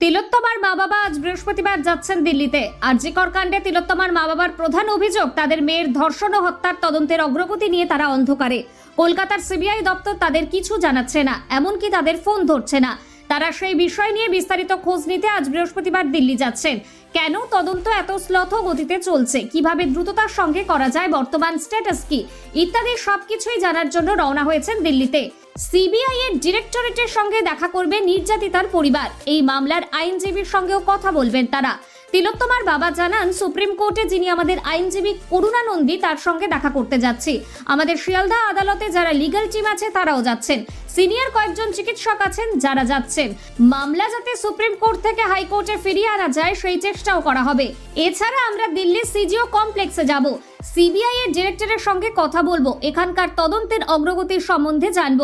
তিলোত্তমার মা বাবা আজ বৃহস্পতিবার যাচ্ছেন দিল্লিতে। আরজিকর কাণ্ডে তিলোত্তমার মা বাবার প্রধান অভিযোগ, তাদের মেয়ের ধর্ষণ ও হত্যার তদন্তের অগ্রগতি নিয়ে তারা অন্ধকারে। কলকাতার সিবিআই দপ্তর তাদের কিছু জানাচ্ছে না, এমনকি তাদের ফোন ধরছে না। তারা সেই বিষয় নিয়ে বিস্তারিত খোঁজ নিতে আজ বৃহস্পতিবার দিল্লি যাচ্ছেন। কেন তদন্ত এত স্লথ গতিতে চলছে? কীভাবে দ্রুততার সঙ্গে করা যায় বর্তমান স্ট্যাটাস কি? ইত্যাদি সবকিছুই জানার জন্য রওনা হয়েছেন দিল্লিতে। সিবিআই এর ডিরেক্টরেটের সঙ্গে দেখা করবে নির্যাতিতার পরিবার। এই মামলার আইনজীবীর সঙ্গেও কথা বলবেন তারা। তিলোত্তমার বাবা জানান, সুপ্রিম কোর্টে যিনি আমাদের আইনজীবী করুণা নন্দী তার সঙ্গে দেখা করতে যাচ্ছি। আমাদের শিয়ালদা আদালতে যারা লিগাল টিম আছে, তারাও যাচ্ছেন। সিনিয়র কয়েকজন চিকিৎসক আছেন, যারা যাচ্ছেন। মামলা যাতে সুপ্রিম কোর্ট থেকে হাইকোর্টে ফিরিয়ে আনা যায়, সেই চেষ্টাও করা হবে। এছাড়া আমরা দিল্লির সিজিও কমপ্লেক্সে যাব। সিবিআই এর ডিরেক্টরের সঙ্গে কথা বলব। এখানকার তদন্তের অগ্রগতির সম্বন্ধে জানব।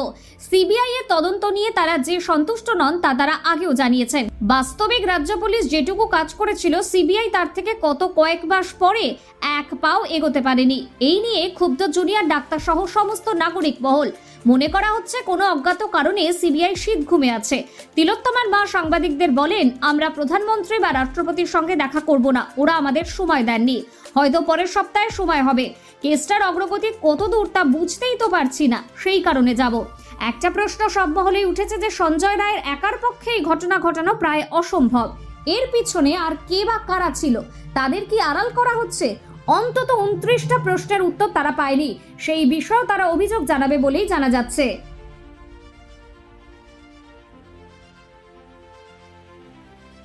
সিবিআই এর তদন্ত নিয়ে তারা যে সন্তুষ্ট নন তা তারা আগেও জানিয়েছেন। বাস্তবিক রাজ্য পুলিশ যেটুকু কাজ করেছিল, সিবিআই তার থেকে কত কয়েক মাস পরে এক পাও এগোতে পারেনি। এই নিয়ে ক্ষুব্ধ জুনিয়র ডাক্তার সহ সমস্ত নাগরিক মহল মনে করা হচ্ছে কোনো অজ্ঞাত কারণে সিবিআই শীত ঘুমে আছে। তিলোত্তমার মা সাংবাদিকদের বলেন, আমরা প্রধানমন্ত্রী বা রাষ্ট্রপতির সঙ্গে দেখা করব না, ওরা আমাদের সময় দেননি। হয়তো পরের সপ্তাহে সময় হবে। কেসটার অগ্রগতি কত দূর তা বুঝতেই তো পারছি না, সেই কারণে যাব। একটা প্রশ্ন সব মহলেই উঠেছে যে, সঞ্জয় রায়ের একার পক্ষে এই ঘটনা ঘটানো প্রায় অসম্ভব। এর পিছনে আর কে বা কারা ছিল? তাদের কি আড়াল করা হচ্ছে? অন্তত উনত্রিশটা প্রশ্নের উত্তর তারা পায়নি। সেই বিষয়েও তারা অভিযোগ জানাবে বলেই জানা যাচ্ছে।